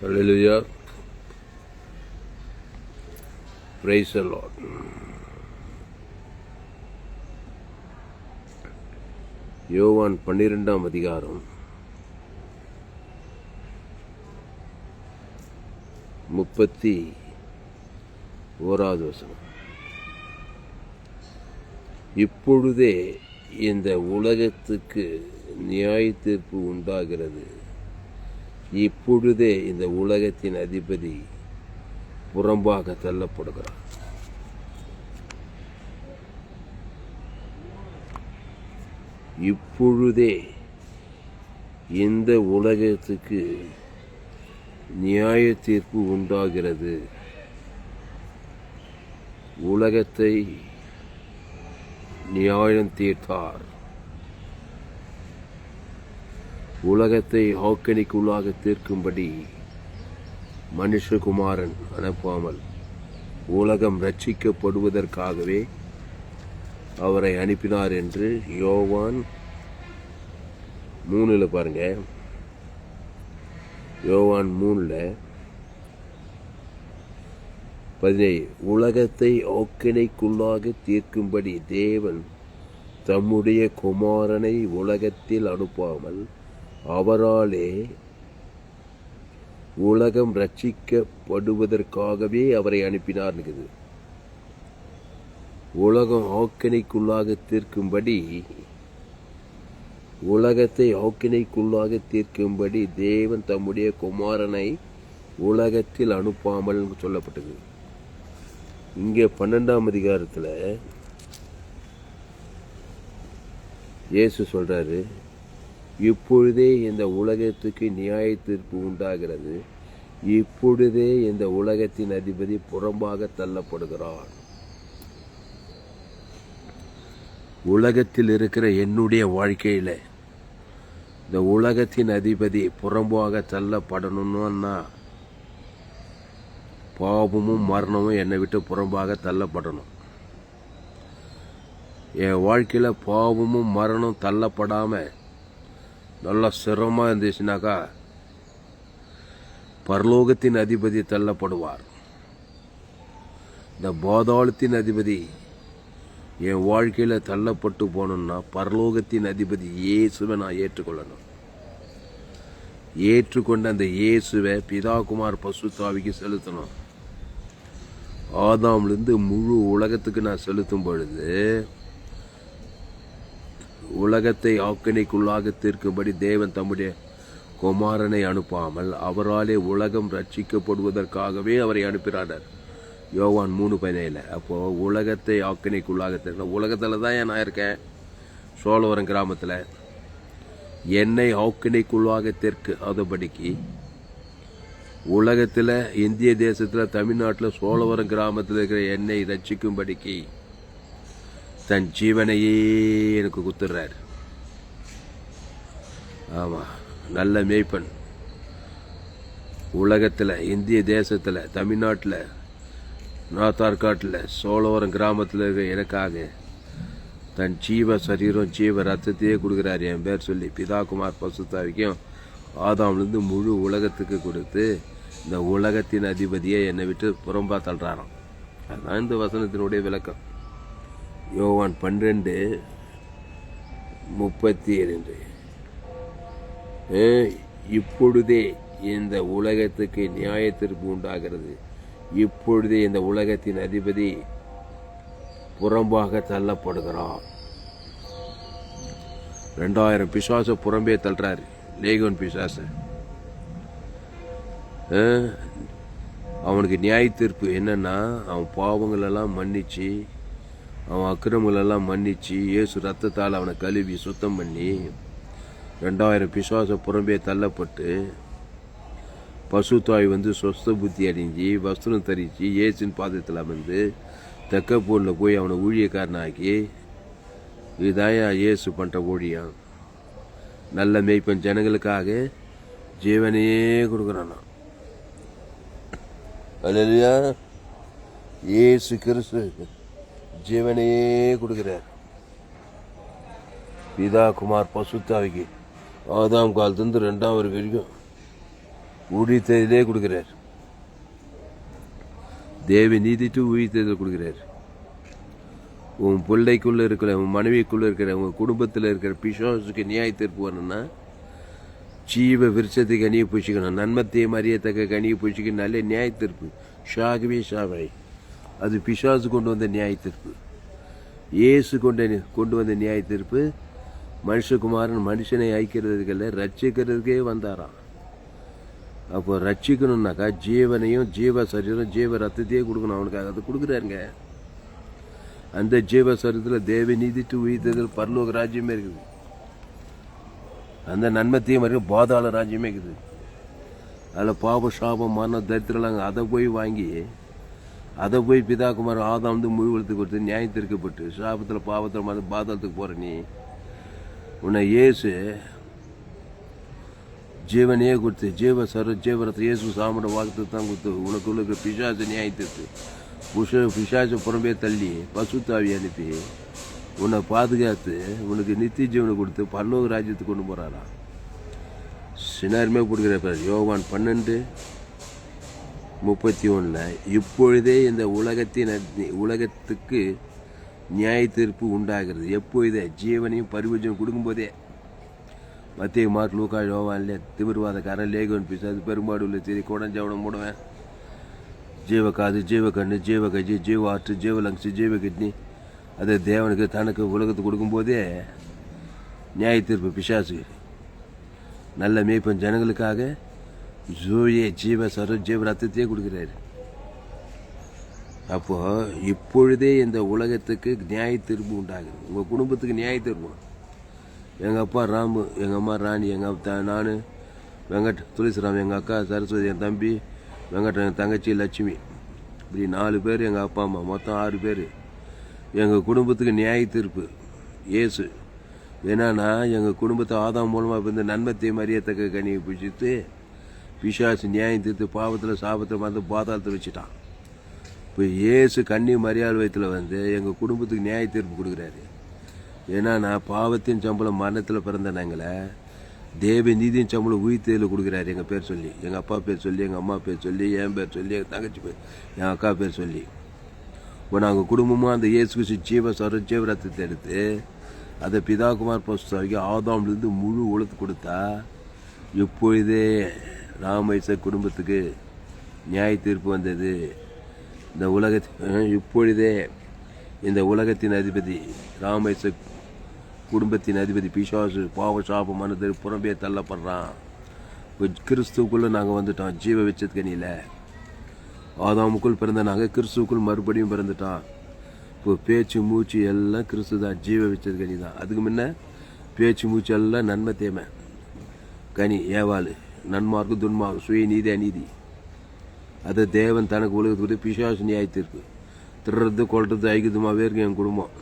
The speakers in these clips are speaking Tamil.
Hallelujah. Praise the Lord. யோவான் பன்னிரெண்டாம் அதிகாரம் முப்பத்தி ஓராவது வசனம் இப்பொழுதே இந்த உலகத்துக்கு நியாய தீர்ப்பு உண்டாகிறது இப்பொழுதே இந்த உலகத்தின் அதிபதி புறம்பாக தள்ளப்படுகிறார். இப்பொழுதே இந்த உலகத்துக்கு நியாய தீர்ப்பு உண்டாகிறது. உலகத்தை நியாயம் தீர்த்தார். உலகத்தை ஹோக்கணிக்குள்ளாக தீர்க்கும்படி மனுஷகுமாரன் அனுப்பாமல் உலகம் ரட்சிக்கப்படுவதற்காகவே அவரை அனுப்பினார் என்று யோவான் மூணில் பாருங்க. யோவான் மூணில் பதினேழு உலகத்தை ஆக்கினைக்குள்ளாக தீர்க்கும்படி தேவன் தம்முடைய குமாரனை உலகத்தில் அனுப்பாமல் அவராலே உலகம் ரட்சிக்கப்படுவதற்காகவே அவரை அனுப்பினார் உலகம் ஆக்கினைக்குள்ளாக தீர்க்கும்படி உலகத்தை ஆக்கினைக்குள்ளாக தீர்க்கும்படி தேவன் தம்முடைய குமாரனை உலகத்தில் அனுப்பாமல் சொல்லப்பட்டது. இங்கே பன்னெண்டாம் அதிகாரத்தில் இயேசு சொல்றாரு இப்பொழுதே இந்த உலகத்துக்கு நியாய தீர்ப்பு உண்டாகிறது. இப்பொழுதே இந்த உலகத்தின் அதிபதி புறம்பாக தள்ளப்படுகிறான். உலகத்தில் இருக்கிற என்னுடைய வாழ்க்கையில் இந்த உலகத்தின் அதிபதி புறம்பாக தள்ளப்படணும்னா பாவமும் மரணமும் என்னை விட்டு புறம்பாக தள்ளப்படணும். என் வாழ்க்கையில் பாவமும் மரணம் தள்ளப்படாமல் நல்லா சிரமமாக இருந்துச்சுனாக்கா பரலோகத்தின் அதிபதி தள்ளப்படுவார். இந்த பாதாளத்தின் அதிபதி என் வாழ்க்கையில் தள்ளப்பட்டு போகணும்னா பரலோகத்தின் அதிபதி இயேசுவை நான் ஏற்றுக்கொள்ளணும். ஏற்றுக்கொண்ட அந்த இயேசுவை பிதாகுமார் பசுத்தாவிக்கு செலுத்தணும். ஆதாம்லேருந்து முழு உலகத்துக்கு நான் செலுத்தும் பொழுது உலகத்தை ஆக்கினைக்குள்ளாக தீர்க்கும்படி தேவன் தம்முடைய குமாரனை அனுப்பாமல் அவராலே உலகம் ரட்சிக்கப்படுவதற்காகவே அவரை அனுப்பினார் யோவான் மூணு பதினேழு. அப்போ உலகத்தை ஆக்கினைக்குள்ளாக தீர்க்கணும் உலகத்தில் தான் நான் இருக்கேன்? சோழவரம் கிராமத்தில். என்னை ஆக்கினைக்குள்ளாக தீர்க்கு அதுபடிக்கு உலகத்தில் இந்திய தேசத்தில் தமிழ்நாட்டில் சோழவரம் கிராமத்தில் இருக்கிற என்னை ரட்சிக்கும்படிக்கு தன் ஜீவனையே எனக்கு குத்துடுறார் ஆமாம் நல்ல மேய்ப்பன். உலகத்தில் இந்திய தேசத்தில் தமிழ்நாட்டில் நாத்தார்காட்டில் சோழவரம் கிராமத்தில் இருக்க எனக்காக தன் ஜீவ சரீரம் ஜீவ ரத்தத்தையே கொடுக்குறாரு. என் பேர் சொல்லி பிதாகுமார் பசுத்தாவிக்கும் ஆதாம்லேருந்து முழு உலகத்துக்கு கொடுத்து இந்த உலகத்தின் அதிபதியை என்னை விட்டு புறம்பா தள்ளுறாராம் அதுதான் இந்த வசனத்தினுடைய விளக்கம். யோவான் பன்னிரெண்டு முப்பத்தி இரண்டு இப்பொழுதே இந்த உலகத்துக்கு நியாயத்திற்கு உண்டாகிறது. இப்பொழுதே இந்த உலகத்தின் அதிபதி புறம்பாக தள்ளப்படுகிறான். ரெண்டாயிரம் பிசாசை புறம்பே தள்ளுறாரு லேகோன் பிசாச. அவனுக்கு நியாய தீர்ப்பு என்னன்னா அவன் பாவங்களெல்லாம் மன்னிச்சு அவன் அக்கிரமங்களெல்லாம் மன்னிச்சு இயேசு ரத்தத்தால் அவனை கழுவி சுத்தம் பண்ணி ரெண்டாயிரம் பிசுவாச புறம்பே தள்ளப்பட்டு பசுத்தாய் வந்து சொஸ்த புத்தி அடைஞ்சி வஸ்திரம் தரித்து இயேசின் பாதத்தில் அமர்ந்து தெக்கப்பூரில் போய் அவனை ஊழியக்காரனாக்கி இதாயா இயேசு பண்ணுற ஊழியம். நல்ல மெய்ப்பன் ஜனங்களுக்காக ஜீவனையே கொடுக்குறானா. அல்லையா இயேசு கிறிஸ்து. ஜீவனையே கொடுக்கிறார். பிதா குமார் பசுத்தாவிக்கு ஆதாம் காலத்துலேருந்து ரெண்டாவது வரைக்கும் ஊழியத்திலே கொடுக்கிறார். தேவி நீதிட்டு ஊழியத்தில் கொடுக்கிறார். உன் பிள்ளைக்குள்ளே இருக்கிற உன் மனைவிக்குள்ளே இருக்கிற உன் குடும்பத்தில் இருக்கிற பிசாசுக்கு நியாய தீர்ப்பு வரணும்னா ஜீவ விருட்சத்துக்கு கனியை பூச்சிக்கணும் நன்மத்தையை அறியத்தக்க கனியை பூச்சிக்கணும் நல்ல நியாய தீர்ப்பு. ஷாகவே ஷாவை அது பிசாசு கொண்டு வந்த நியாய தீர்ப்பு. இயேசு கொண்டு கொண்டு வந்த நியாய தீர்ப்பு மனுஷகுமாரன் மனுஷனை ஐக்கிறதுக்கல்ல ரட்சிக்கிறதுக்கே வந்தாராம். அப்போ ரட்சிக்கணும்னாக்கா ஜீவனையும் ஜீவ சரீரம் ஜீவ ரத்தத்தையே கொடுக்கணும். அவனுக்காக அதை கொடுக்குறாருங்க. அந்த ஜீவ சரீரத்தில் தேவ நீதிட்டு உயிர்த்ததில் பரலோக ராஜ்யமே இருக்குது. அந்த நன்மத்தையும் வரைக்கும் பாதாள ராஜ்யமே இருக்குது. அதில் பாப சாபம் மரணம் தரித்திரலாம் அதை போய் வாங்கி அதை போய் பிதாகுமார் ஆதாம் வந்து முழுவலத்துக்கு கொடுத்து நியாயம் சாபத்தில் பாவத்தில் மறந்து பாதத்துக்கு போகிற நீ உன்னை இயேசு ஜீவனையே கொடுத்து ஜீவ சர ஜீவரத்தை இயேசு சாமட வாக்கு தான் கொடுத்து உனக்குள்ள இருக்கிற பிசாசு நியாயத்திற்கு புஷ பிசாசு புறம்பே தள்ளி பசுத்தாவி அனுப்பி உன்னை பாதுகாத்து உனக்கு நித்திய ஜீவனை கொடுத்து பல்லோக ராஜ்யத்துக்கு கொண்டு போகிறாராம் சினாருமே கொடுக்குற யோவான் பன்னெண்டு முப்பத்தி ஒன்றில் இப்பொழுதே இந்த உலகத்தின் உலகத்துக்கு நியாய தீர்ப்பு உண்டாகிறது. எப்பொழுதே? ஜீவனையும் பரிவர்ஜனம் கொடுக்கும்போதே. மத்திய மார்க் லூக்கா யோவான்ல திமிர்வாதக்காரன் லேகோன் பிசாது பெரும்பாடு உள்ள சரி குடஞ்சவனம் ஜீவ காது ஜீவக்கண்ணு ஜீவகஜி ஜீவ ஆற்று ஜீவலங்ஸு ஜீவ கிட்னி அதை தேவனுக்கு தனக்கு உலகத்துக்கு கொடுக்கும்போதே நியாய தீர்ப்பு பிசாசு நல்ல மேய்ப்பன் ஜனங்களுக்காக ஜூயே ஜீவ சர ஜீவ ரத்தத்தையே கொடுக்குறாரு. அப்போ இப்பொழுதே இந்த உலகத்துக்கு நியாய தீர்ப்பு உண்டாகுது. உங்கள் குடும்பத்துக்கு நியாய தீர்ப்பு. எங்கள் அப்பா ராமு எங்கள் அம்மா ராணி எங்கள் த நான் வெங்கட் துளசிராம் எங்கள் அக்கா சரஸ்வதி என் தம்பி வெங்கட் என் தங்கச்சி லட்சுமி. இப்படி நாலு பேர் எங்கள் அப்பா அம்மா மொத்தம் ஆறு பேர். எங்கள் குடும்பத்துக்கு நியாய தீர்ப்பு. இயேசு. என்னன்னா எங்கள் குடும்பத்தை ஆதாம் மூலமாக இந்த நன்மத்தை மரியத்தக்க கனியை பிடிச்சிட்டு பிசாசு நியாயம் தீர்த்து பாவத்தில் சாபத்தில் வந்து பாதாளத்தை வச்சுட்டான். இப்போ இயேசு கன்னி மரியாள் வயத்தில் வந்து எங்கள் குடும்பத்துக்கு நியாய தீர்ப்பு கொடுக்குறாரு. ஏன்னா நான் பாவத்தின் சம்பளம் மரணத்தில் பிறந்த நாங்களை தேவ நீதியின் சம்பளம் உயிர்த்ததில் கொடுக்குறாரு. எங்கள் பேர் சொல்லி எங்கள் அப்பா பேர் சொல்லி எங்கள் அம்மா பேர் சொல்லி என் பேர் சொல்லி எங்கள் தங்கச்சி பேர் என் அக்கா பேர் சொல்லி. இப்போ நாங்கள் குடும்பமாக அந்த இயேசு கிறிஸ்து ஜீவ சர ரத்தத்தை எடுத்து அதை பிதாகுமார் பஸ்து வரைக்கும் ஆதாம்லேருந்து முழு உழுத்து கொடுத்தா இப்பொழுதே ராமேச குடும்பத்துக்கு நியாய தீர்ப்பு வந்தது. இந்த உலகத்து இப்பொழுதே இந்த உலகத்தின் அதிபதி ராமேச குடும்பத்தின் அதிபதி பிசாசு பாவ சாபம் மனது புறம்பே தள்ளப்படுறான். இப்போ கிறிஸ்துவுக்குள்ளே நாங்கள் வந்துட்டோம் ஜீவ வச்சதுக்கனியில் ஆதாமுக்குள் பிறந்த நாங்கள் கிறிஸ்துவுக்குள் மறுபடியும் பிறந்துட்டோம். இப்போ பேச்சு மூச்சு எல்லாம் கிறிஸ்து தான் ஜீவ வச்சது கனி தான் அதுக்கு முன்ன பேச்சு மூச்சு எல்லாம் நன்மை தேமை. கனி ஏவாள். நன்மார்க்கு துன்மார்க்கு சுய நீதி அநீதி. அது தேவன் தனக்கு உலகத்துக்கு பிசாசு நியாயத்திற்கு. திருறது கொள்றது ஐக்கியமாகவே இருக்கு என் குடும்பம்.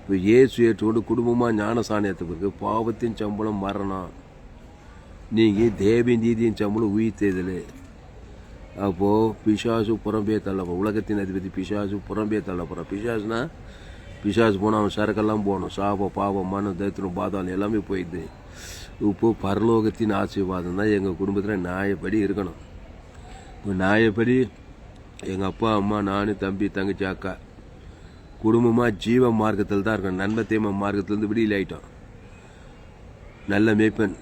இப்போ ஏசு ஏற்றுக்கொண்டு குடும்பமாக ஞான சாணியத்தை பிறகு பாவத்தின் சம்பளம் மரணம். நீங்கள் தேவி நீதியின் சம்பளம் உயிர் தேதல் அப்போது பிசாசு புறம்பே தள்ளப்போ உலகத்தின் அதிபதி பிசாசு புறம்பே தள்ளப்படுறான். பிசாசுனா பிசாசு போனால் அவன் சரக்கெல்லாம் போகணும். சாபம் பாவம் மனம் தைத்திரம் பாதாளம் எல்லாமே போயிடுது. இப்போது பரலோகத்தின் ஆசீர்வாதம் தான் எங்கள் குடும்பத்தில் நியாயப்படி இருக்கணும். இப்போ நியாயப்படி எங்கள் அப்பா அம்மா நான் தம்பி தங்கச்சி அக்கா குடும்பமாக ஜீவ மார்க்கத்தில் தான் இருக்கணும். நன்மை தேம மார்க்கத்திலேருந்து விடியில் ஆகிட்டோம் நல்ல மேய்ப்பன்.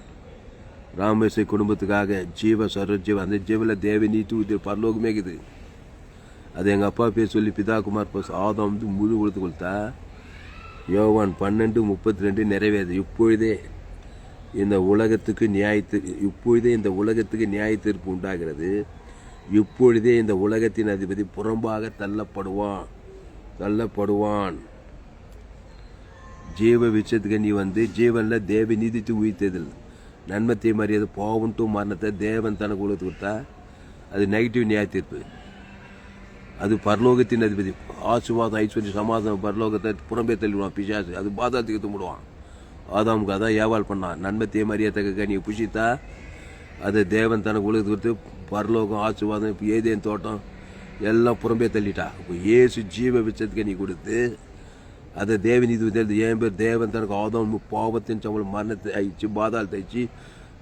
ராமேஸ்வரி குடும்பத்துக்காக ஜீவ சர்வ ஜீவ அந்த ஜீவில் தேவி நீட்டு இது பரலோகமே இருக்குது. அது எங்கள் அப்பா பேர் சொல்லி பிதாகுமார் போஸ் ஆதம் வந்து முழு கொடுத்து கொடுத்தா யோவான் பன்னெண்டு முப்பத்தி ரெண்டு நிறைவேறது. இப்பொழுதே இந்த உலகத்துக்கு நியாயத்து இப்பொழுதே இந்த உலகத்துக்கு நியாய தீர்ப்பு உண்டாகிறது. இப்பொழுதே இந்த உலகத்தின் அதிபதி புறம்பாக தள்ளப்படுவான். தள்ளப்படுவான். ஜீவ விஷயத்துக்கு நீ வந்து ஜீவனில் தேவ நீதித்து உயிர்த்ததில் நன்மத்தை மரியாதை பாவன்ட்டும் மரணத்தை தேவன் தனக்கு உலகத்து கொடுத்தா அது நெகட்டிவ் நியாய தீர்ப்பு அது பரலோகத்தின் அதிபதி. ஆசுவாதம் ஐஸ்வர்யம் சமாதானம் பரலோகத்தை புறம்பே தள்ளிவிடுவான் பிசாசு. அது பாதாத்துக்கு தும்பிடுவான் ஆதாமுக்கு அதான் ஏவாள் பண்ணான் நன்மத்தை மரியாதை கனியை புஷித்தா அது தேவன் தனக்கு உலகத்து கொடுத்து பரலோகம் ஆசுவாதம் இப்போ ஏதேன் தோட்டம் எல்லாம் புறம்பே தள்ளிட்டா. இப்போ ஏசு ஜீவ விச்சத்துக்கு நீ கொடுத்து அதை தேவன் இது தெரிந்து ஏன் பேர் தேவன் தனக்கு ஆதாம் பாவத்தின் சம்பளம் மரணத்தை அழிச்சு பாதால் தைச்சு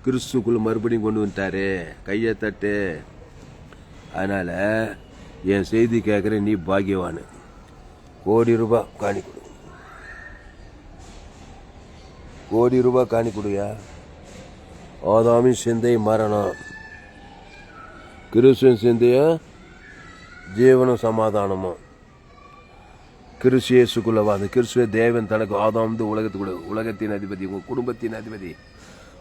கிறிஸ்துக்குள்ளே மறுபடியும் கொண்டு வந்துட்டாரு. கையை தட்டு. அதனால் என் செய்தி கேட்குற நீ பாக்கியவானு. கோடி ரூபா காணி கொடு. கோடி ரூபாய் காணி கொடுயா? ஆதாமின் சிந்தை மரணம். கிறிஸ்துவின் சிந்தைய? ஜீவனும் சமாதானமும். கிறிஸ்து இயேசுக்குள்ள அந்த கிறிஸ்துவ தேவன் தனக்கு ஆதாம் வந்து உலகத்துக்குள்ள உலகத்தின் அதிபதி உங்கள் குடும்பத்தின் அதிபதி.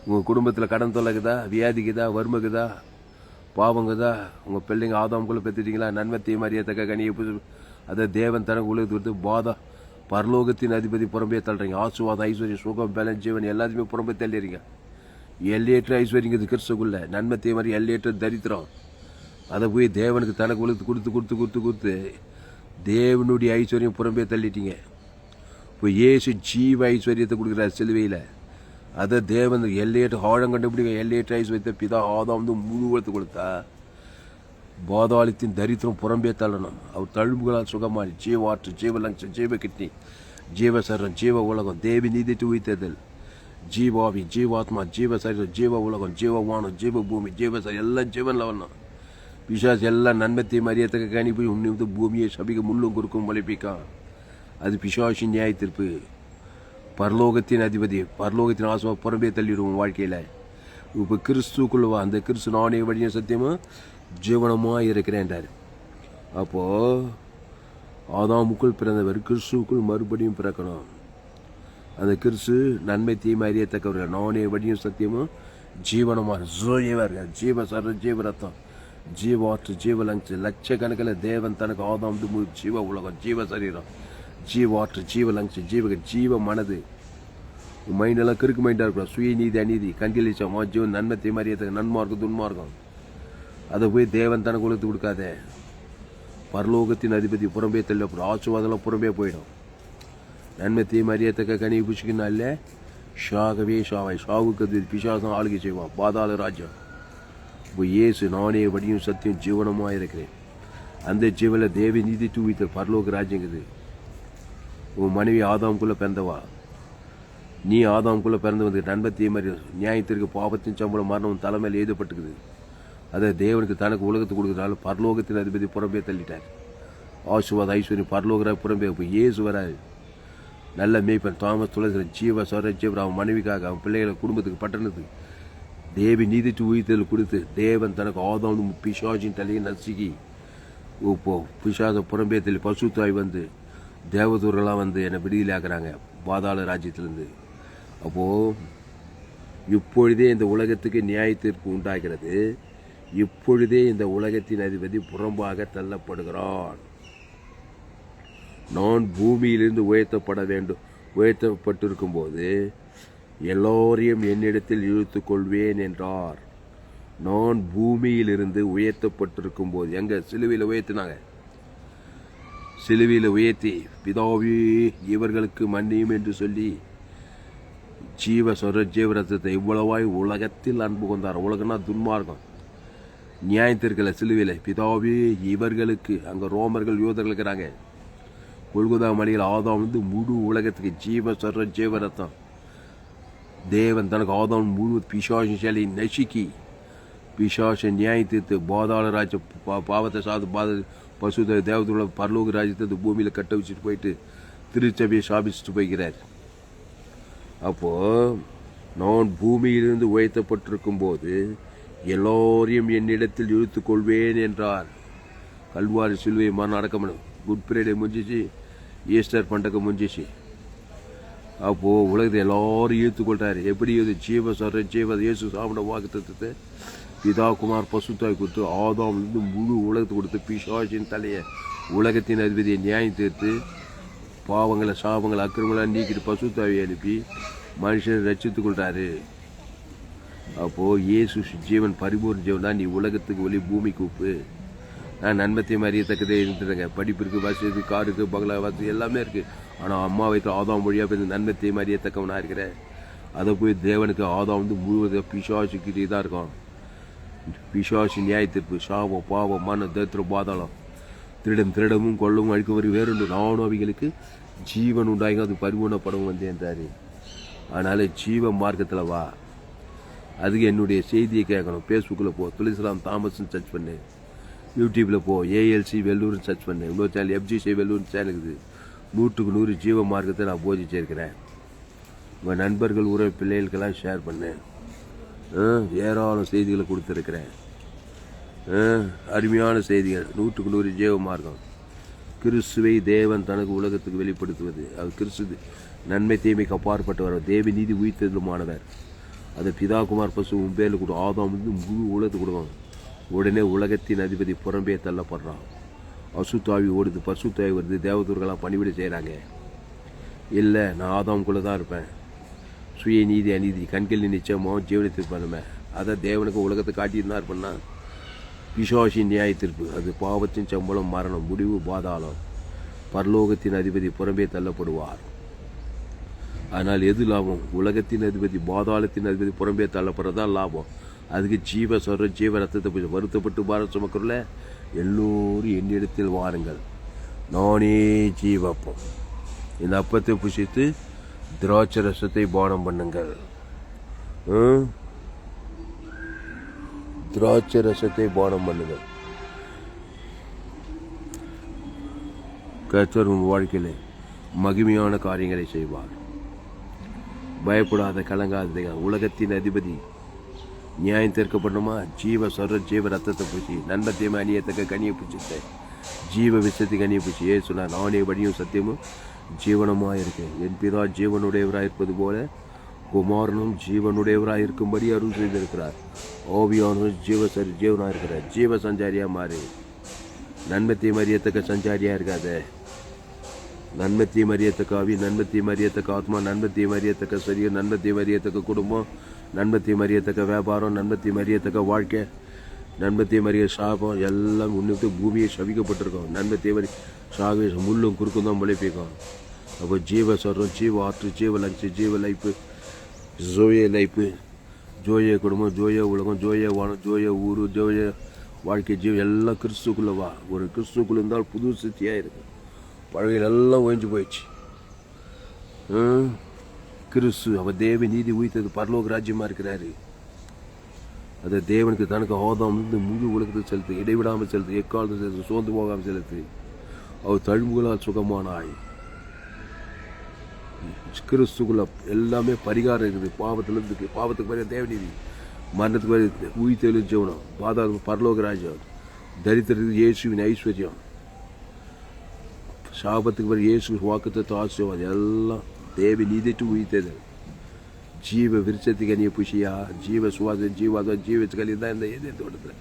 உங்கள் குடும்பத்தில் கடன் தொல்லைக்குதா? வியாதிக்குதா? வறுமைக்குதா? பாவங்கதா? உங்கள் பிள்ளைங்க ஆதாமுக்குள்ள பெற்றுட்டீங்களா நன்மை தீமறியத்தக்க கனியை புது- அதை தேவன் தனக்கு உலகத்துக்கு கொடுத்து பாதா பரலோகத்தின் அதிபதி புறம்பே தள்ளுறீங்க. ஆசுவாதம் ஐஸ்வர்யம் சுகம் பலன் ஜீவன் எல்லாத்தையுமே புறம்பே தள்ளிடுறீங்க எல்லையற்ற ஐஸ்வர்யங்கிறது கிறிஸ்துக்குள்ள. நன்மை தீமறி எல்லையற்ற தரித்திரம். அதை போய் தேவனுக்கு தனக்கு உலகத்து கொடுத்து கொடுத்து கொடுத்து கொடுத்து தேவனுடைய ஐஸ்வர்யம் புறம்பே தள்ளிட்டீங்க. இப்போ ஏசு ஜீவ ஐஸ்வர்யத்தை கொடுக்குறார் சிலுவையில். அதை தேவன் எல்லையற்ற ஆழம் கண்டுபிடிக்க எல்லையற்ற வைத்த பிதா ஆதாம் வந்து முழுவத்து கொடுத்தா போதாளித்தின் தரித்திரம் புறம்பே தள்ளணும். அவர் தழும்புகளால் சுகமானி ஜீவாற்று ஜீவலங்கம் ஜீவ கிட்னி ஜீவசரம் ஜீவ உலகம் தேவி நீதிட்டு உயிர்த்ததல் ஜீவாவி ஜீவாத்மா ஜீவ சரீரம் ஜீவ உலகம் ஜீவ வானம் ஜீவ பூமி ஜீவ சரி எல்லாம் ஜீவனில் வரணும். பிசாஸ் எல்லாம் நன்மத்தையும் மரியத்தக்க கணிப்பு போய் வந்து பூமியை சபிக்க முள்ளும் குறுக்கும் ஒழிப்பிக்கான் அது பிசாசின் நியாய தீர்ப்பு பரலோகத்தின் அதிபதி பரலோகத்தின் ஆசுவா புறம்பே தள்ளிடுவோம் வாழ்க்கையில். இப்போ கிறிஸ்துக்குள்ள வா அந்த கிறிஸ்து நானே வழியும் சத்தியமும் ஜீவனமாக இருக்கிறேன்டார் அப்போது ஆதாமுக்குள் பிறந்தவர் கிறிஸ்துவுக்குள் மறுபடியும் பிறக்கணும். அந்த கிறிஸ்து நன்மை தீமை அறியத்தக்கவர்கள். நானே வழியும் சத்தியமும் ஜீவனமாக ஜோயவாக இருக்கார் ஜீவ சர ஜீவ ரத்தம் ஜீவாற்று ஜீவ லங்ஸ் லட்சக்கணக்கில் தேவன் தனக்கு ஆதாம் வந்து ஜீவ உலகம் ஜீவ சரீரம். ஜீவாற்று ஜீவ லங்ஸ் ஜீவக ஜீவ மனது. உன் மைண்டெல்லாம் கிறுக்கு மைண்டாக இருக்கணும். சுயநீதி அநீதி கண்கிலிச்சம் ஜீவன் நன்மை தீமை அறியத்தக்க நன்மார்க்கம் துன்மார்க்கம். அதை போய் தேவன் தனக்கு கொடுத்து கொடுக்காதே. பரலோகத்தின் அதிபதி புறம்பே தள்ளி அப்புறம் ஆசுவாதெல்லாம் புறம்பே போயிடும். நன்மை தீமாரியத்தக்க அறியத்தக்க கனி புஷிக்கினால ஷாகவே ஷாவாய். ஷாவுக்கு அது பிசாசம் ஆளுகை செய்வான். பாதாள ராஜ்யம். இப்போ ஏசு நானே வடியும் சத்தியம் ஜீவனமாக இருக்கிறேன் அந்த ஜீவனில் தேவி நீதி தூவித்த பரலோக ராஜ்யங்குது உன் மனைவி ஆதாம்குள்ளே பிறந்தவா? நீ ஆதாம்குள்ளே பிறந்து வந்து நன்மை தீமறி நியாயத்திற்கு பாவத்தின் சம்பளம் மரணம் உன் தலைமையில் எழுதப்பட்டுக்குது அதை தேவனுக்கு தனக்கு உலகத்துக்கு கொடுக்குறதால பரலோகத்தின் அதிபதி புறம்பே தள்ளிட்டார். ஆசுவாத ஐஸ்வர்யம் பரலோகரா புறம்பே இப்போ இயேசு வராது நல்ல மேய்ப்பன் தாமஸ் துளசி ஜீவ சொர அவன் மனைவிக்காக அவன் பிள்ளைகளை குடும்பத்துக்கு பட்டணத்துக்கு தேவி நீதிட்டு உயிர்த்தல் கொடுத்து தேவன் தனக்கு ஆதாம் பிசாஜின் தலையை நசுக்கி இப்போ பிசாச புறம்பே தள்ளி பசுத்தாய் வந்து தேவதூரெல்லாம் வந்து என்னை விடுதலை ஆக்குறாங்க. பாதாள ராஜ்யத்திலேருந்து. அப்போது இப்பொழுதே இந்த உலகத்துக்கு நியாய தீர்ப்பு உண்டாகிறது. இப்பொழுதே இந்த உலகத்தின் அதிபதி புறம்பாக தள்ளப்படுகிறான். நான் பூமியிலிருந்து உயர்த்தப்பட வேண்டும். உயர்த்தப்பட்டிருக்கும் போது எல்லோரையும் என்னிடத்தில் இழுத்து கொள்வேன் என்றார். நான் பூமியிலிருந்து உயர்த்தப்பட்டிருக்கும் போது எங்கள் சிலுவையில் உயர்த்தினாங்க? சிலுவையில் உயர்த்தி பிதாவே இவர்களுக்கு மன்னியும் என்று சொல்லி ஜீவ சொர ஜீவரத்தத்தை இவ்வளவாய் உலகத்தில் அன்பு கொண்டார். உலகம்னா துன்மார்க்கம். நியாயத்திற்கல சிலுவையில் பிதாவே இவர்களுக்கு அங்கே ரோமர்கள் யூதர்கள் இருக்கிறாங்க. கொள்குதா மலையில் ஆதாம் வந்து முழு உலகத்துக்கு ஜீவ சொர ஜீவரத்தம் தேவன் தனக்கு ஆதாம் முழு பிசாச நசுக்கி பிசாச நியாய தீர்த்து பாதாள பா- பாவத்தை சாது பாத பசுத தேவதோட பரலோக ராஜ்யத்தை இந்த பூமியில் கட்ட வச்சுட்டு போயிட்டு திருச்சபையை சாபிச்சுட்டு போய்கிறார். அப்போது நான் பூமியிலிருந்து உயர்த்தப்பட்டிருக்கும் போது எல்லோரையும் என்னிடத்தில் இழுத்து கொள்வேன் என்றார். கல்வாரி சிலுவை மரணம் அடக்கம் குட் ஃப்ரைடே முடிஞ்சிச்சு ஈஸ்டர் பண்டகம் முடிஞ்சிச்சு. அப்போது உலகத்தை எல்லாரும் இழுத்து கொள்றாரு. எப்படி இது ஜீவ சொல்ற ஜீவ இயேசு சாப்பிட வாக்கு தத்துவத்தை பிதா குமார் பசுத்தாய் கொடுத்து ஆதாம்லேருந்து முழு உலகத்தை கொடுத்து பிசாசின் தலையை உலகத்தின் அதிபதியை நியாயம் தீர்த்து பாவங்களை சாபங்களை அக்கிரமங்களாக நீக்கிட்டு பசுத்தாவை அனுப்பி மனுஷனை ரட்சித்துக் கொள்கிறாரு அப்போது இயேசு ஜீவன் பரிபூர்ண ஜீவன் தான் நீ உலகத்துக்கு ஒளி பூமிக்கு உப்பு. நான் நன்மத்தையும் அறியத்தக்கதே இருந்துருங்க படிப்பு இருக்குது பஸ் இருக்குது கார் இருக்குது பங்களா வசதி எல்லாமே இருக்குது ஆனால் அம்மா வைத்து ஆதாம் வழியாக போய் நன்மத்தையும் அறியத்தக்கவனாக இருக்கிறேன் அதை போய் தேவனுக்கு ஆதாம் வந்து முழுவதும் பிசாசுக்கிட்டே தான் இருக்கும் பிசாசு தீர்ப்பு சாபம் பாவம் மன தத்திரம் பாதாளம். திருடன் திருடமும் கொள்ளவும் அழிக்கும் வரை வேறுண்டு நானும் அவைகளுக்கு ஜீவன் உண்டாகி அது பரிபூர்ணப்படவும் வந்தேன்றாரு அதனால் ஜீவ மார்க்கத்தில் வா. அதுக்கு என்னுடைய செய்தியை கேட்கணும். ஃபேஸ்புக்கில் போ. துளசிராம் தாமஸ்னு சர்ச் பண்ணு. யூடியூப்பில் போ. ஏஎல்சி வெள்ளூர்னு சர்ச் பண்ணு. இன்னொரு சேனல் எஃப்ஜிசி வெள்ளூர்னு சேனல் இருக்குது. நூற்றுக்கு நூறு ஜீவ மார்க்கத்தை நான் போதிச்சிருக்கிறேன். உங்கள் நண்பர்கள் உறவு பிள்ளைகளுக்கெல்லாம் ஷேர் பண்ணேன் ஏராளம் செய்திகளை கொடுத்துருக்கிறேன். அருமையான செய்திகள். நூற்றுக்கு நூறு ஜீவ மார்க்கம். கிறிஸ்துவை தேவன் தனக்கு உலகத்துக்கு வெளிப்படுத்துவது. அவர் கிறிஸ்து நன்மை தீமைக்கு அப்பாற்பட்டவர் தேவ நீதி உயிர்த்ததுமானவர் அதை பிதாகுமார் பசு உம்பேல கூட. ஆதாம் வந்து முழு உலகத்துக்கு கொடுவாங்க உடனே உலகத்தின் அதிபதி புறம்பே தள்ளப்படுறான். அசுத்தாவி ஓடுது. பசுத்தாவி வருது. தேவதூர்களாம் பணிவிட செய்கிறாங்க இல்லை நான் ஆதாம்குள்ளே தான் இருப்பேன். சுய நீதி அநீதி கண்களின் நிச்சயமோ ஜீவனத்திற்கு பண்ணுமே அதை தேவனுக்கு உலகத்தை காட்டியிருந்தார் பண்ணால் விசுவாசி நியாய தீர்ப்பு. அது பாவத்தின் சம்பளம் மரணம் முடிவு பாதாளம். பரலோகத்தின் அதிபதி புறம்பே தள்ளப்படுவார். ஆனால் எது லாபம்? உலகத்தின் அதிபதி பாதாளத்தின் அதிபதி புறம்பே தள்ளப்படுறதா லாபம்? அதுக்கு ஜீவ சொல்ற ஜீவ ரத்தத்தை போய் வருத்தப்பட்டு பாரம் சுமக்கிறல எல்லோரும் என்னிடத்தில் வாருங்கள். நானே ஜீவப்பம். இந்த அப்பத்தை புசித்து திராட்சை ரசத்தை பானம் பண்ணுங்கள். திராட்சை ரசத்தை பானம் பண்ணுங்கள். கர்த்தர் உன் வாழ்க்கையில் மகிமையான காரியங்களை செய்வார். பயப்படாத கலங்காத உலகத்தின் அதிபதி. நியாயம் தீர்க்கப்படணுமா? ஜீவ சொர ஜீவ ரத்தத்தை பூச்சி நண்பத்தையும் அணியத்தக்க கனியை பூச்சித்த ஜீவ விஷத்தை கனியை பூச்சி ஏ சொன்னார் நானே வழியும் சத்தியமும் ஜீவனமாக இருக்கேன் என் பிதா ஜீவனுடையவராக இருப்பது போல குமாரனும் ஜீவனுடையவராக இருக்கும்படி அருள் செய்திருக்கிறார். ஓவியானும் ஜீவ சரி ஜீவனாக இருக்கிறார் ஜீவ சஞ்சாரியாக மாறு. நன்மத்தையும் அறியத்தக்க சஞ்சாரியாக இருக்காது. நன்மத்தையும் அறியத்தக்க ஆவி நன்மத்தையும் அறியத்தக்க ஆத்மா நன்மத்தையும் அறியத்தக்க சரீரம் நன்மத்தையும் அறியத்தக்க குடும்பம் நன்மத்தையும் அறியத்தக்க வியாபாரம் நன்மத்தையும் அறியத்தக்க வாழ்க்கை நன்மத்தையும் அறிய சாபம் எல்லாம் உன்னிட்டு பூமியை சவிக்கப்பட்டிருக்கோம். நன்மத்தையும் அறி சாவே முள்ளும் குறுக்கும் தான் முளைப்பிக்கும். அப்போ ஜீவ சொல்கிறோம் ஜீவ ஆற்று ஜீவ லஞ்சு ஜீவ லைப்பு ஜோய லைப்பு ஜோய குடும்பம் ஜோய உலகம் ஜோய வானம் ஜோய ஊர் ஜோய வாழ்க்கை ஜீவ எல்லாம் கிறிஸ்துக்குள்ளே வா. ஒரு கிறிஸ்துக்குள்ள இருந்தால் புது சித்தியாக இருக்கும் பழகையில் எல்லாம் ஒழிஞ்சு போயிடுச்சு. ம்? கிறிஸ்து அவர் தேவ நீதி உயிர்த்தது பரலோக ராஜ்யமாக இருக்கிறாரு. அதை தேவனுக்கு தனக்கு ஆதாம் வந்து முழு உலகத்தை செலுத்து இடைவிடாமல் செலுத்து எக்காலத்தை செலுத்து சோர்ந்து போகாமல் செலுத்து. அவர் தழும்புகளால் சுகமானாய். கிறிஸ்துக்குள்ள எல்லாமே பரிகாரம் இருக்குது. பாவத்திலிருந்து இருக்கு. பாவத்துக்கு பிறகு தேவநீதி மரணத்துக்கு பிறகு உயிர் தெளிஞ்சவனம் பாதாள பரலோக ராஜ்யம். தரித்திரத்துக்கு இயேசுவின் ஐஸ்வர்யம். சாபத்துக்கு பிறகு இயேசு வாக்குத்தத்தை ஆசீர்வாதம் எல்லாம் தேவி நீதிட்டு உயிர்த்தது ஜீவ விருட்சத்துக்கு அணிய புஷியா ஜீவ சுவாசம் ஜீவாதம் ஜீவத்துக்கு அணி தான் இந்த எதிர் தோட்டத்தில்.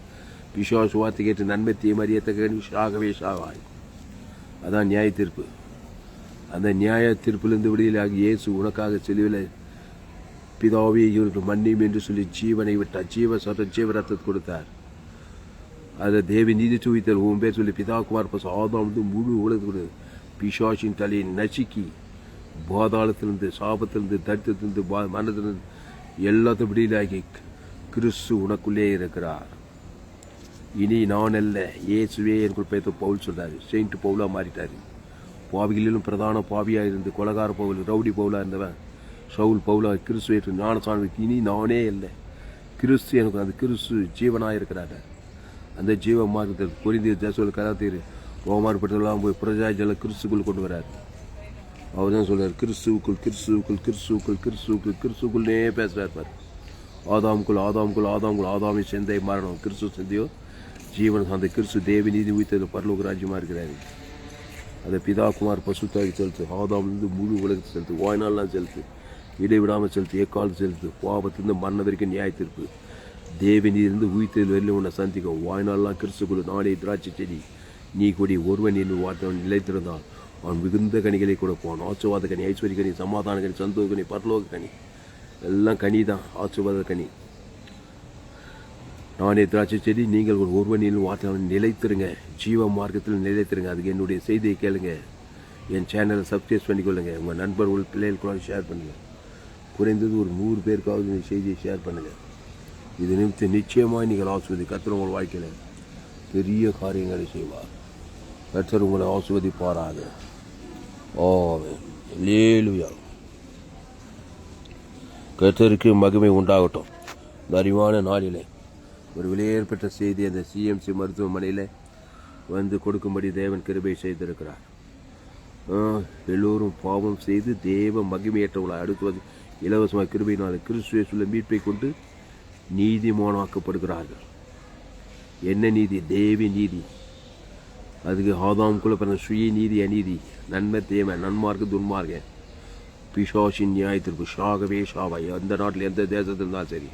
பிஷா சுவாத்தை கேட்டு நன்மை தீமறியத்தக்க சாகவே சாவாய். அதான் நியாய தீர்ப்பு அந்த நியாய தீர்ப்பிலிருந்து விடுதலையாகி இயேசு உனக்காக செலுவில் பிதாவே இவருக்கு மன்னியும் என்று சொல்லி ஜீவனை விட்டார். ஜீவ சொல்ற ஜீவ ரத்தத்தை கொடுத்தார். அதை தேவி நீதி தூவித்தல் உன் பேர் சொல்லி பிதா குமார் பசு வந்து முழு உலகத்தோடு பிசாசின் தலையை நசுக்கி பாதாளத்திலிருந்து சாபத்திலிருந்து தரித்திலிருந்து பா மரணத்திலிருந்து எல்லாத்தையும் விடுதலாகி கிறிஸ்து உனக்குள்ளே இருக்கிறார். இனி நான் அல்ல இயேசுவே எனக்குள் பேத்த பவுல் சொன்னார் செயின்ட் பவுலாக மாறிட்டார். பாவிகளிலும் பிரதான பாவியாக இருந்து கொலகார பவுல் ரவுடி பவுலாக இருந்தவன். சவுல் பவுலா கிறிஸ்து ஏற்று ஞானசாமிக்கு இனி நானே இல்லை. கிறிஸ்து எனக்கு அந்த கிறிஸ்து ஜீவனாக இருக்கிறாங்க அந்த ஜீவ மார்க்கத்தில் பொரிந்திய கதாத்தீர் கராத்தீர் ரோமாறுபட்டெல்லாம் போய் பிரஜாஜல கிறிஸ்துக்குள் கொண்டு வரார். அவர் தான் சொல்கிறார் கிறிஸ்துவுக்குள் கிறிஸ்துவுக்குள் கிறிஸ்துவுக்குள் கிறிஸ்துவுக்குள் கிறிஸ்துக்குள்ளே பேசுகிறார் பார். ஆதாமுக்குள் ஆதாமுக்குள் ஆதாமுக்குள் ஆதாமி சிந்தை மரணம் கிறிஸ்து சிந்தையோ ஜீவன் அந்த கிறிஸ்து தேவி நீதி உயிர்த்தது பரலோக ராஜ்யமாக இருக்கிறாரு. அதை பிதா குமார் பசுத்தாகி செலுத்து ஆதாம்லேருந்து முழு உலகத்தை செலுத்து வாய்நாள்லாம் செலுத்து இடைவிடாமல் செலுத்து எக்காலம் செலுத்து பாவத்திலிருந்து மரண வரைக்கும் நியாய தீர்ப்பு. தேவனிலிருந்து உயிர்த்தல் வெளியில் உன்னை சந்திக்கும். வாய்நாள்லாம் கிறிஸ்துக்குழு நாடே திராட்சை செடி. நீ கொடி ஒருவன் என்று வார்த்தவன் நிலைத்திருந்தான் அவன் மிகுந்த கனிகளை கொடுப்பான். ஆச்சுவாத கனி ஐஸ்வர்ய கனி சமாதான கனி சந்தோக கனி பரலோக கனி. எல்லாம் கனி தான் ஆச்சுவாத கனி. நானே திராட்சை செடி நீங்கள் ஒரு ஒருவனில் வார்த்தையாளன் நிலைத்திருங்க. ஜீவ மார்க்கத்தில் நிலைத்திருங்க. அதுக்கு என்னுடைய செய்தியை கேளுங்க. என் சேனலை சப்ஸ்கிரைப் பண்ணிக்கொள்ளுங்க. உங்கள் நண்பர்கள் பிள்ளைகள் கூட ஷேர் பண்ணுங்கள் குறைந்தது ஒரு நூறு பேருக்காவது இந்த செய்தியை ஷேர் பண்ணுங்கள் இது நிமித்தம் நிச்சயமாக நீங்கள் ஆசுவதி கத்திர உங்கள் வாழ்க்கையில் பெரிய காரியங்களை செய்வார். கத்தர் உங்களை ஆசுவதிப்பாராக ஆமென். லேலுயா கத்தருக்கு மகிமை உண்டாகட்டும். இந்த அறிவான நாளிலே ஒரு வெளியேற்பட்ட செய்தி அந்த சிஎம்சி மருத்துவமனையில் வந்து கொடுக்கும்படி தேவன் கிருபை செய்திருக்கிறார். எல்லோரும் பாவம் செய்து தேவ மகிமையற்றவர்களாய் அடுத்து வந்து இலவசமாக கிருபையினால் கிறிஸ்துவை சொல்ல மீட்பை கொண்டு நீதிமானாக்கப்படுகிறார்கள். என்ன நீதி? தேவி நீதி. அதுக்கு ஆதாம்குள்ள பிறந்த சுய நீதி அநீதி. நன்மை தேவை நன்மார்க்கு துன்மார்க்க பிசாசின் நியாயத்திற்கு ஷாகவே ஷாவாய் அந்த நாட்டில் எந்த தேசத்தில் இருந்தாலும் சரி.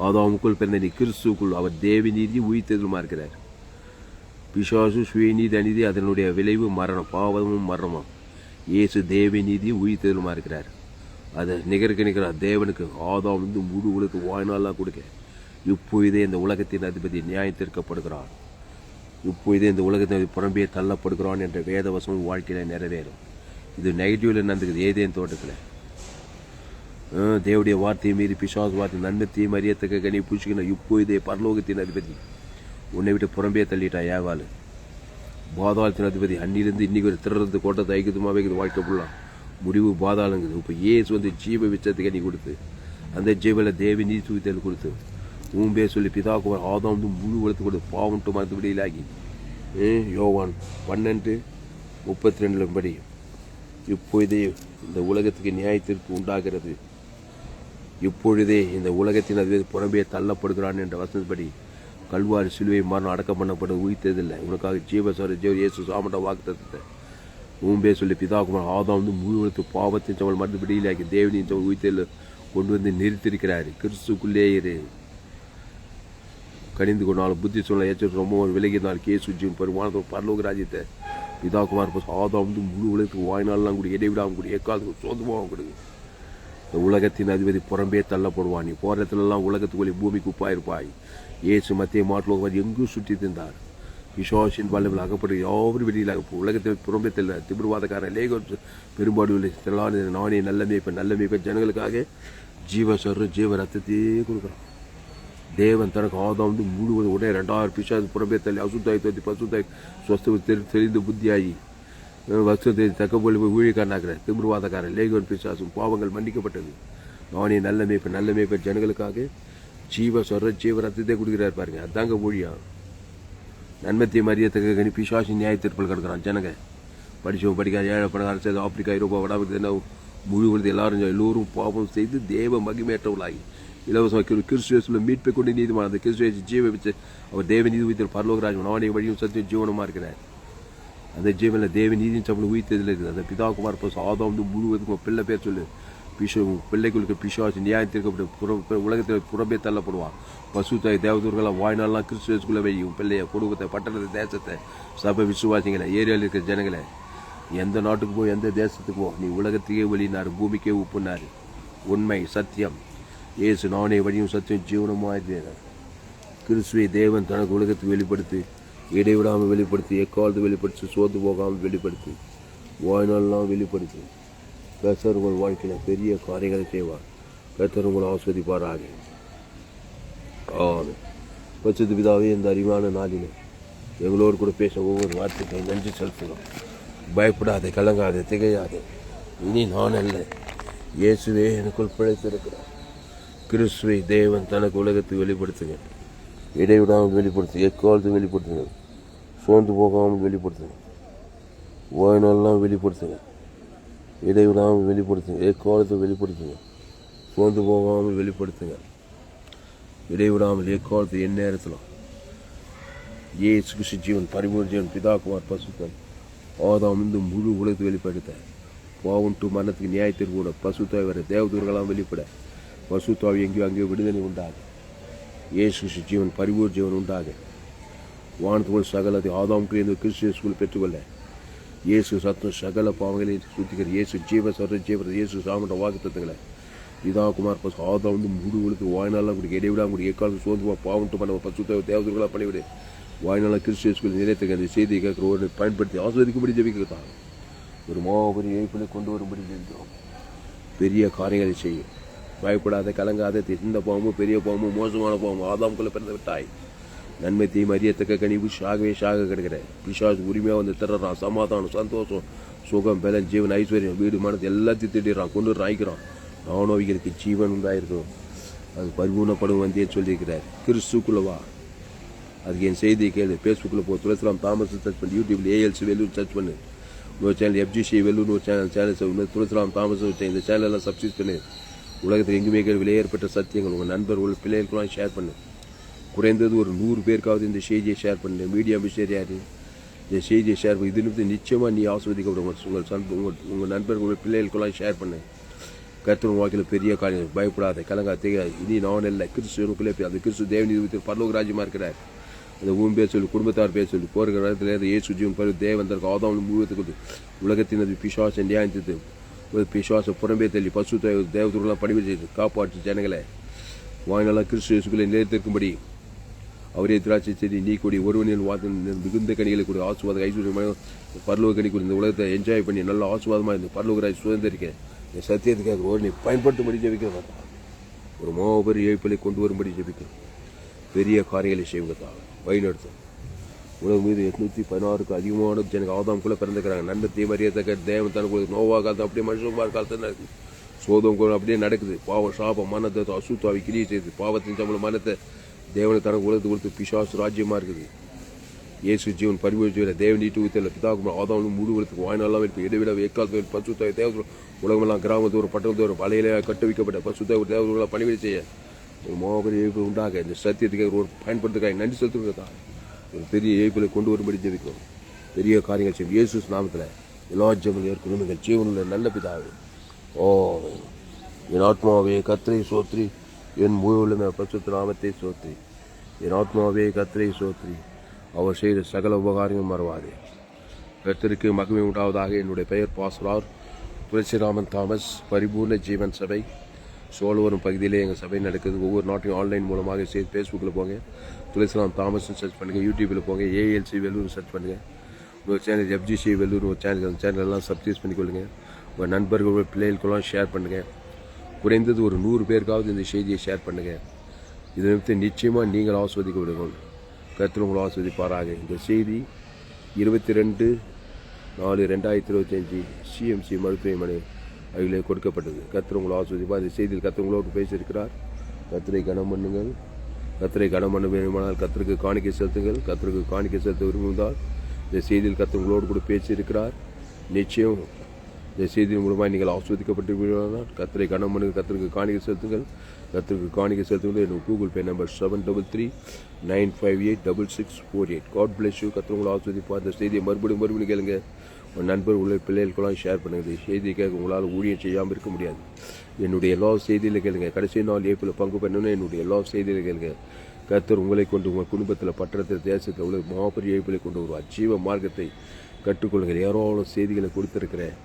ஆதாமுக்குள் பிறந்த நீ கிறிஸ்துக்குள் அவர் தேவி நீதி உயிர்த்தெதுமா இருக்கிறார் பிசாசு சுயநீதி அநீதி அதனுடைய விளைவு மரணம் பாவமும் மரணமும் இயேசு தேவி நீதி உயிர்த்தெதுமா இருக்கிறார் அதை நிகருக்கு நிகரார் தேவனுக்கு ஆதாம் வந்து முழு உலகத்து வாழ்நாளாக கொடுக்க இப்பொழுதே இந்த உலகத்தின் அதிபதி நியாயத்திற்கப்படுகிறார் இப்பொழுதே இந்த உலகத்தின் புறம்பே தள்ளப்படுகிறான் என்ற வேதவசம் வாழ்க்கையில் நிறைவேறும் இது நெகட்டிவில் நடந்துக்குது ஏதேன் தோட்டத்தில் தேவடைய வார்த்தையை மீறி பிசாஸ் வார்த்தை நன்மத்தையும் அறியத்தக்க கனி பிடிச்சிக்கினா இப்போ இதே பரலோகத்தின் அதிபதி உன்னை விட்டு புறம்பே தள்ளிட்டா ஏவாள் பாதாளத்தின் அதிபதி அன்னிலிருந்து இன்னைக்கு ஒரு திறந்து கோட்டத்தை ஐக்கியமாக வைக்குது வாழ்க்கை ஃபுல்லாக முடிவு பாதாளங்குது இப்போ ஏசு வந்து ஜீவ விச்சத்துக்கு நீ கொடுத்து அந்த ஜீவில் தேவி நீ தூத்தல் கொடுத்து உன் பேர் சொல்லி குமார் ஆதாம் வந்து முழு வளர்த்து கொடுத்து பாவன்ட்டு மரத்து விடையிலாகி யோவான் பன்னெண்டு முப்பத்தி ரெண்டிலும் படி இப்போதே இந்த உலகத்துக்கு நியாயத்திற்கு உண்டாகிறது இப்பொழுதே இந்த உலகத்தின் அதுவே புறம்பே தள்ளப்படுகிறான் என்ற வசனப்படி கல்வாரி சிலுவை மரணம் அடக்கம் பண்ணப்பட உயிர்த்ததில்லை உனக்காக ஜீவசர ஜீவ இயேசு சாமட்ட வாக்குத்தத்தை ஊம்பே சொல்லி பிதாகுமார் ஆதாம் வந்து முழு பாவத்தின் சவல் மருந்து விடியிலாக்கி தேவனின் சவல் உயிர்த்தல் கொண்டு வந்து நிறுத்திருக்கிறார் கிறிஸ்துக்குள்ளே இரு. கணிந்து கொண்டாலும் புத்தி சொல்ல ஏற்ற ரொம்ப விலகினால் கேசு ஜீவன் பெருமானத்தோட பரலோக ராஜ்யத்தை பிதாகுமார் ஆதாம் வந்து முழு உலகத்துக்கு வாய்நாள்லாம் கூட இடைவிடாமல் கூட எக்காலத்துக்கு சோதமாகவும் கொடுங்க. இந்த உலகத்தின் அதிபதி புறம்பே தள்ளப்படுவான். நீ போகிற இடத்துலலாம் உலகத்துக்குள்ளே பூமிக்கு உப்பாயிருப்பாய். ஏசு மத்திய மாட்டில் எங்கும் சுற்றி தின்றார். விசுவாசின் வல்லவில் அகப்பட்டு யாவரும் வெளியில் உலகத்தில் புறம்பே தெல்ல திமிர்வாதக்காரன் லேகோ பெரும்பாடு திரளான நானே நல்ல மேய்ப்பன் நல்ல மேய்ப்பன் ஜனங்களுக்காக ஜீவ சர்வம் ஜீவ ரத்தத்தையே கொடுக்குறான். தேவன் தனக்கு ஆதாம் வந்து முழுவதும் உடனே ரெண்டாயிரம் பிசாசு புறம்பே தள்ளி அசுத்தாய் தோத்தி பசுத்தாய் சொஸ்து தெரி தெரிந்து புத்தியாகி வசத்தை தக்கப்பொழி ஊழியக்காரனாகிற திமிர்வாதக்காரன் லேகோன் பிசாசும் பாவங்கள் மன்னிக்கப்பட்டது. நானே நல்ல மேய்ப்பன் நல்ல மேய்ப்பன் ஜனங்களுக்காக ஜீவ சொல்ற ஜீவ ரத்தத்தை கொடுக்குறாரு பாருங்க. அதாங்க ஊழியம். நன்மத்தை மரியத்தக்க கனி பிசாசி நியாயத்திற்பல் கிடக்கிறான் ஜனங்க. படிச்சவன் படிக்காத ஏழை பணம் அரசு ஆப்பிரிக்கா ஐரோப்பா வடாமல் என்ன முழு உலகத்தை எல்லாரும் எல்லோரும் பாவம் செய்து தேவ மகிமேற்றவளாகி இலவசமாக கிரு கிறிஸ்துவேசில் மீட்பை கொண்டு நீதிமான அந்த கிறிஸ்துவேசி ஜீவ வச்சு அவர் தேவ நீதி உயிர்த்தல் பரலோகராஜ் அவனை வழியும் சத்தியம் ஜீவனமாக இருக்கிறார். அந்த ஜீவனில் தேவ நீதியின் சம்பளம் உயிர்த்ததில் இருக்குது. அந்த பிதாகுமார் பஸ் ஆதாம் வந்து முழுவதுக்கும் பிள்ளை பேர் சொல்லு. பிஷ பிள்ளைகளுக்கு பிசாசு நியாயத்திற்கு புற உலகத்தில் புறம்பே தள்ளப்படுவான். பசு தாய் தேவதூர்களை வாய்நாள்லாம் கிறிஸ்துவேஸ்குள்ளே வையும் பிள்ளைய குடும்பத்தை பட்டணத்தை தேசத்தை சபை விசுவாசிங்களை ஏரியாவில் இருக்கிற ஜனங்களை எந்த நாட்டுக்கு போ எந்த தேசத்துக்கு போ நீ உலகத்துக்கே வெளியினார் பூமிக்கே உப்புனார் உண்மை சத்தியம். இயேசு நானே வழியும் சத்தியம் ஜீவனமாக கிறிஸ்துவை தேவன் தனக்கு உலகத்துக்கு வெளிப்படுத்தி. இடைவிடாமல் வெளிப்படுத்தி எக்காலத்து வெளிப்படுத்தி சோர்ந்து போகாமல் வெளிப்படுத்தி. வாழ்நாள்லாம் வெளிப்படுத்தி. கத்தர் உங்கள் வாழ்க்கையில் பெரிய காரியங்களை செய்வார். கத்தர் உங்களை ஆஸ்வதிப்பாராக ஆமென். பச்சது பிதாவே இந்த அறிவான நாளில் எங்களோடு கூட பேச ஒவ்வொரு வார்த்தைக்கு நன்றி செலுத்துகிறோம். பயப்படாதே கலங்காதே திகையாதே. இனி நான் அல்ல. இயேசுவே எனக்குள் பிழைத்திருக்கிறார். கிறிஸ்துவை தேவன் தனக்கு உலகத்தை வெளிப்படுத்துங்க இடைவிடாமல் வெளிப்படுத்துங்க எக்காலத்தையும் வெளிப்படுத்துங்க சோர்ந்து போகாமல் வெளிப்படுத்துங்க. ஓய்நாள்லாம் வெளிப்படுத்துங்க. இடைவிடாமல் வெளிப்படுத்துங்க. ஏக்கோலத்தை வெளிப்படுத்துங்க. சோர்ந்து போகாமல் வெளிப்படுத்துங்க. இடைவிடாமல் ஏக்கோலத்தை என் நேரத்தில் ஏசு கிருஷ்ண ஜீவன் பரிமூர் ஜீவன் பிதாகுமார் பசுத்தன் ஆதாம் இந்த முழு உலகத்தை வெளிப்படுத்த. பாவம் டு மரணத்துக்கு நியாயத்திற்கு கூட பசுத்தாய் வர தேவதூர்களாம் வெளிப்பட. பசுத்தாவி எங்கேயோ அங்கேயோ விடுதலை உண்டாகும் ஏ கிறிஸ்து ஜீவன் பரிபூர் ஜீவன் உண்டாகும் வானத்தோடு சகலத்தை ஆதாமுக்கு இருந்து கிறிஸ்து பெற்றுக்கொள்ள. இயேசு சத்தம் சகல பாவங்களை சுத்திக்கிற இயேசு ஜீவ சர ஜீவர இயேசு சாமன்ற வாக்குத்தங்களை இதா குமார் பசு ஆதாம் வந்து முழு உழுத்து வாய்நாளாக கூட இடைவிடா கூட எக்காலத்து சோர்ந்து பாவன்ட்டு பண்ண பசு தேவதர்களாக பண்ணிவிடு. வாய்நாள கிறிஸ்து நிலையத்துக்கு அந்த செய்தியை கேட்குற ஒரு பயன்படுத்தி ஆஸ்வதிக்கும்படி ஜெபிக்கிறதான் ஒரு மாபெரிய இழப்பினை கொண்டு வரும்படி ஜெபிக்கிறோம். பெரிய காரியங்களை செய்யும். பயப்படாத கலங்காத இந்த பாவமும் பெரிய பாவமும் மோசமான பாவமும் ஆதாம்குள்ளே பிறந்த விட்டாய். நன்மை தீமை அறியத்தக்க கனிவு ஷாகவே ஷாக கிடைக்கிற. பிசாஸ் உரிமையாக வந்து தர்றான். சமாதானம் சந்தோஷம் சுகம் பலன் ஜீவன் ஐஸ்வர்யம் வீடு மனது எல்லாத்தையும் திட்டிடுறான் கொண்டு ஆயிக்கிறான் நானோவிகளுக்கு ஜீவன் உண்டாயிருக்கும். அது பரிபூர்ணப்படும் வந்தேன்னு சொல்லியிருக்கிறார். கிறிஸ்துக்குள்ள வா. அதுக்கு என் செய்தியை கேளு. ஃபேஸ்புக்கில் போ. துளசிராம் தாமஸ் சர்ச் பண்ணு. யூடியூப்ல ஏஎல்சி வெல்லூர் சர்ச் பண்ணு. இன்னொரு சேனல் எஃப்ஜிசி வெல்லூர்னு ஒரு சேனல் சேனல் துளசிராம் தாமஸ் ஒரு சேனல் இந்த சேனலெல்லாம் சப்ஸ்கிரைப் பண்ணு. உலகத்தில் எங்குமே கேள் ஏற்பட்ட சத்தியங்கள். உங்கள் நண்பர்கள் பிள்ளைகளுக்கெல்லாம் ஷேர் பண்ணு. குறைந்தது ஒரு நூறு பேருக்காவது இந்த செய்தியை ஷேர் பண்ணு. மீடியா மிஷினரி யார்? இந்த செய்தியை ஷேர் பண்ணி. இது நிச்சயமாக நீ ஆஸ்வதிக்கப்படும் உங்கள் உங்கள் சன் உங்கள் உங்கள் நண்பர்கள் பிள்ளைகளுக்கெல்லாம் ஷேர் பண்ணு. கர்த்தர் வாழ்க்கையில் பெரிய காரியம். பயப்படாத. கலங்கா தெரியாது இனி நான் இல்லை கிறிஸ்துவனுக்குள்ளே அந்த கிறிஸ்து தேவன் வித்து பரலோக ராஜ்யமாக இருக்கிறார். அந்த ஊன் பேர் சொல்லி குடும்பத்தார் பேர் சொல்லி. போகிற இடத்துல இருந்து ஏசு ஜீவன் பரு தேவன் தற்கு ஆதாம் முழுவதுக்கு உலகத்தின் அது பிசாசம் நியாயத்தது ஒரு பிசாச புறம்பே தள்ளி பசு தேவதூரெலாம் பணிவு செய்து காப்பாற்று ஜனங்களை. வாய்நாளாக கிறிஸ்து இயேசுக்குள்ளே நிலைத்திருக்கும்படி அவரே திராட்சை செடி நீ கொடி ஒருவனில் வாத்து மிகுந்த கனிகளை கூட ஆசுவாத ஐஸ்வர்யமாக பரலோக கனி கூட இந்த உலகத்தை என்ஜாய் பண்ணி நல்ல ஆசுவாதமாக இந்த பரலோகராஜ் சுதந்திரிக்க. இந்த சத்தியத்துக்காக ஒரு நீ பயன்படுத்தும்படி ஜபிக்கிறதா ஒரு மாபெரும் இழைப்பலை கொண்டு வரும்படி ஜபிக்கிறேன் பெரிய காரியங்களை செய்வதா வழிநடத்தும் உலகம் மீது எட்நூற்றி பதினாறுக்கு அதிகமான ஜனங்க ஆதாம்குள்ள பிறந்துக்கிறாங்க நன்மை தீமறியத்தக்க தேவன் தனக்கு நோவா காலத்தை அப்படியே மனுஷமாக காலத்தில் நடக்குது சோதம் கூட அப்படியே நடக்குது. பாவம் சாபம் மனத்தை அசுத்தாவை கிரியை செய்து பாவத்தின் சம்பளம் மனத்தை தேவனை தனக்கு உலகத்து கொடுத்து பிசாசு ராஜ்யமாக இருக்குது. இயேசு ஜீவன் பரிமளிச்சுவில தேவன் நீட்டு ஊத்தல பிதாகுமார் ஆதாம் முழு உலகத்துக்கு வாய்நாளாக இருப்பு இடைவிட எக்காலத்தில் பசுத்தாய் தேவ உலகமெல்லாம் கிராமத்தோறும் பட்டணத்தோறும் பலையில கட்டு வைக்கப்பட்ட பசுத்தாய் தேவர்களாக பணிவிடை செய்ய. ஒரு மாபெரும் இயல்பு உண்டாக. இந்த சத்தியத்துக்கு ஒரு பயன்படுத்துக்காய் நன்றி செலுத்துகிறதா? ஒரு பெரிய இயல்பில் கொண்டு வரும்படி ஜெபிக்கும் பெரிய காரியங்கள் செய்யும். இயேசு நாமத்தில் எல்லா ஜெபம் ஏற்கனவே ஜீவனில் நல்ல பிதாவே. ஓ என் ஆத்மாவே கத்திரை சோத்ரி. என் முழுவலுமே பசுத்த நாமத்தை சோத்ரி என் ஆத்மாவே கத்திரை சோத்ரி அவர் செய்த சகல உபகாரமும் மறவாதே. கத்திற்கு மகிமை உண்டாவதாக என்னுடைய பெயர் பாஸ்ரார் துளசிராமன் தாமஸ் பரிபூர்ண ஜீவன் சபை. சோழவரும் பகுதியிலே எங்கள் சபை நடக்குது. ஒவ்வொரு நாட்டையும் ஆன்லைன் மூலமாக செய்து ஃபேஸ்புக்கில் போங்க. துளசிராம் தாமஸ்னு சர்ச் பண்ணுங்கள் யூடியூப்பில் போங்க. ஏஎல்சி வெல்லூர் சர்ச் பண்ணுங்கள் ஒரு சேனல் எஃப்ஜிசி வெல்லூர் ஒரு சேனல் அந்த சேனல் எல்லாம் சப்ஸ்கிரைப் பண்ணிக்கொள்ளுங்க. உங்கள் நண்பர்கள் பிள்ளைகளுக்கெல்லாம் ஷேர் பண்ணுங்கள் குறைந்தது ஒரு நூறு பேருக்காவது இந்த செய்தியை ஷேர் பண்ணுங்கள் இதை நிமித்தம் நிச்சயமாக நீங்கள் ஆஸ்வதிக்க விடுங்கள். கர்த்தர் உங்களை ஆஸ்வதிப்பாராக. இந்த செய்தி இருபத்தி ரெண்டு நாலு ரெண்டாயிரத்தி இருபத்தஞ்சி சிஎம்சி மருத்துவமனை அதிலே கொடுக்கப்பட்டது. கத்திர உங்களை ஆஸ்வதிப்பாக இந்த செய்தியில் கத்திரங்களோடு பேசியிருக்கிறார். கத்திரை கனம் பண்ணுங்கள். கத்திரை கனம் பண்ண வேண்டுமானால் கத்திரக்கு காணிக்கை செலுத்துங்கள். கத்திரக்கு காணிக்கை செலுத்த விரும்புவதால் இந்த செய்தியில் கத்திரங்களோடு கூட பேசியிருக்கிறார். நிச்சயம் இந்த செய்தியின் மூலமாக நீங்கள் ஆஸ்வதிக்கப்பட்டு கத்திரை கர்த்தரை கத்திரிக்கு காணிக்க செலுத்துங்கள். கர்த்தருக்கு காணிக்கை செலுத்துங்கள். என்னோட Google Pay number seven double three nine five eight double six four eight God bless you கர்த்தர் உங்களை ஆஸ்வதிப்பா இந்த செய்தியை மறுபடியும் மறுபடியும் கேளுங்க. உங்கள் நண்பர் உள்ள பிள்ளைகளுக்கெல்லாம் ஷேர் பண்ணுங்கள். இந்த செய்தியை கேட்க உங்களால் ஊழியம் செய்யாமல் இருக்க முடியாது. என்னுடைய எல்லா செய்தியில் கேளுங்க. கடைசி நாள் ஏப்பில் பங்கு பண்ணணும் என்னுடைய எல்லா செய்தியில் கேளுங்க. கர்த்தர் உங்களை கொண்டு உங்கள் குடும்பத்தில் பட்டணத்தில் தேசத்தில் உள்ள மாபெரிய ஏப்பிலை கொண்டு வருவார். ஜீவ மார்க்கத்தை கற்றுக்கொள்ளுங்கள். ஏராளம் செய்திகளை கொடுத்துருக்கிறேன்.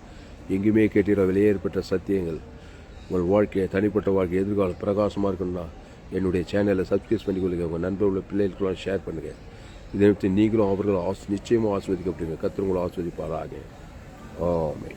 எங்கேயுமே கேட்டீரோ வெளியேற்பட்ட சத்தியங்கள். உங்கள் வாழ்க்கையை தனிப்பட்ட வாழ்க்கை எதிர்காலம் பிரகாசமாக இருக்கணும்னா என்னுடைய சேனலை சப்ஸ்கிரைப் பண்ணிக்கொள்ளுங்க உங்கள் நண்பர் உள்ள பிள்ளைகளுக்கெல்லாம் ஷேர் பண்ணுங்கள் இதை நிமித்தம் நீங்களும் அவர்களும் ஆஸ் நிச்சயமாக ஆஸ்வதிக்கப்படுங்க கத்திரங்களும் ஆஸ்வதிப்பாராக ஆமை